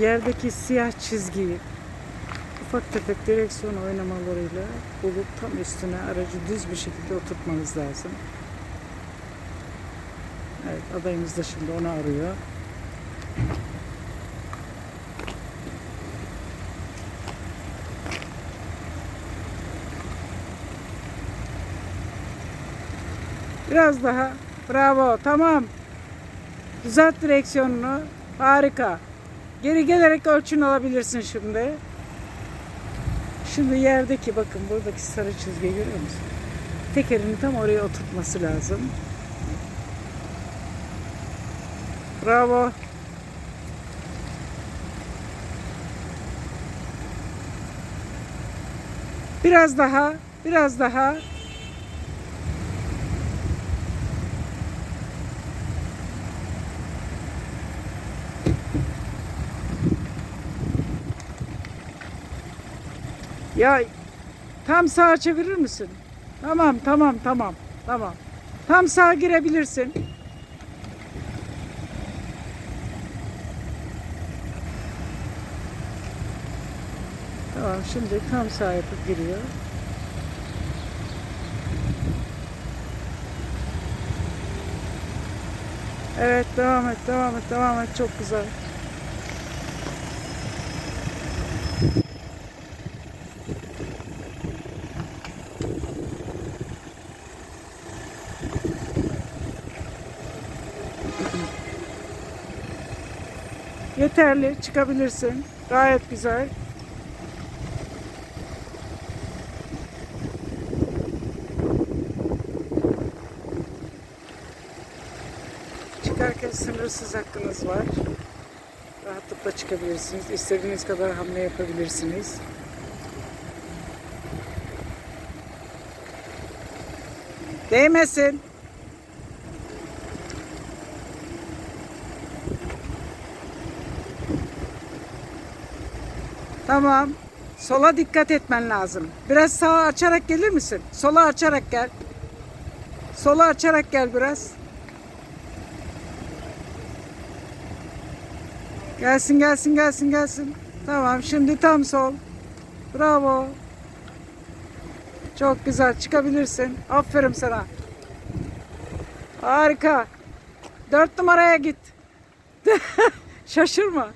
yerdeki siyah çizgiyi ufak tefek direksiyon oynamalarıyla bulup tam üstüne aracı düz bir şekilde oturtmanız lazım. Evet adayımız da şimdi onu arıyor. Biraz daha. Bravo. Tamam. Düzelt direksiyonunu. Harika. Geri gelerek ölçün alabilirsin şimdi. Şimdi yerdeki bakın buradaki sarı çizgiyi görüyor musun? Tekerini tam oraya oturtması lazım. Bravo. Biraz daha, biraz daha. Ya tam sağa çevirir misin? Tamam, tamam, tamam, tamam. Tam sağa girebilirsin. Tamam, şimdi tam sağ yapıp giriyor. Evet, devam et, devam et, devam et. Çok güzel. Yeterli, çıkabilirsin. Gayet güzel. Çıkarken sınırsız hakkınız var. Rahatlıkla çıkabilirsiniz. İstediğiniz kadar hamle yapabilirsiniz. Değmesin. Tamam. Sola dikkat etmen lazım. Biraz sağa açarak gelir misin? Sola açarak gel. Sola açarak gel biraz. Gelsin gelsin gelsin gelsin. Tamam şimdi tam sol. Bravo. Çok güzel çıkabilirsin. Aferin sana. Harika. Dört numaraya git. Şaşırma.